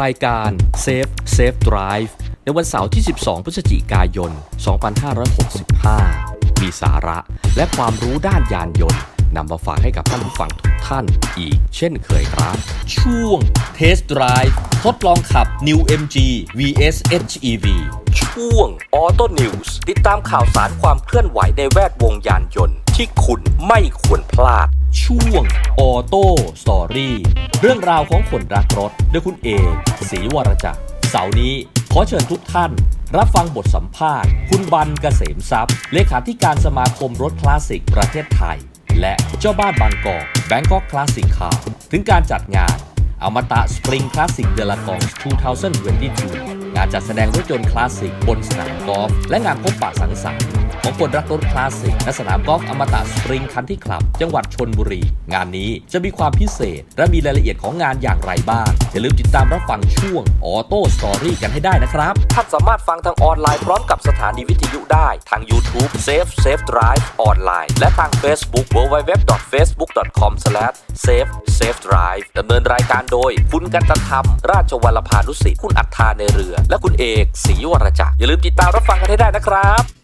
รายการ Safe Safe Drive ในวันเสาร์ที่ 12 พฤศจิกายน 2565 มีสาระและความรู้ด้านยานยนต์นำมาฝากให้กับท่านผู้ฟังทุกท่านอีกเช่นเคยครับ ช่วง Test Drive ทดลองขับ New MG VS HEV ช่วง Auto News ติดตามข่าวสารความเคลื่อนไหวในแวดวงยานยนต์ที่คุณไม่ควรพลาด ช่วง Auto Story เรื่องราวของคนรักรถโดยคุณเอกศรีวรจักรเสาร์นี้ ขอเชิญทุกท่าน รับฟังบทสัมภาษณ์ คุณบันเกษมทรัพย์ เลขาธิการสมาคมรถคลาสสิกประเทศไทย และเจ้าบ้านบางกอก Bangkok Classic Car ถึงการจัดงานอมตะสปริงคลาสสิกเดลากอง2022งานจัดแสดงรถยนต์คลาสสิกบนสนามกอล์ฟและงานพบปะสังสรรค์ ของคนรักรถคลาสสิกณสนามกอล์ฟอมตะสปริงคันที่คลับ จังหวัดชนบุรี งานนี้จะมีความพิเศษ และมีรายละเอียดของงานอย่างไรบ้าง อย่าลืมติดตามรับฟังช่วงออโต้สตอรี่กันให้ได้นะครับ ท่านสามารถฟังทางออนไลน์พร้อมกับสถานีวิทยุได้ทาง YouTube Safe Safe Drive ออนไลน์และทาง Facebook www.facebook.com/safe safe drive ดำเนินรายการโดย คุณกันตธรรม ราชวัลพานุสิทธิ์คุณอัฏฐาในเรือ และคุณเอกศรีวรจักรอย่าลืมติดตามรับฟังกันให้ได้นะครับ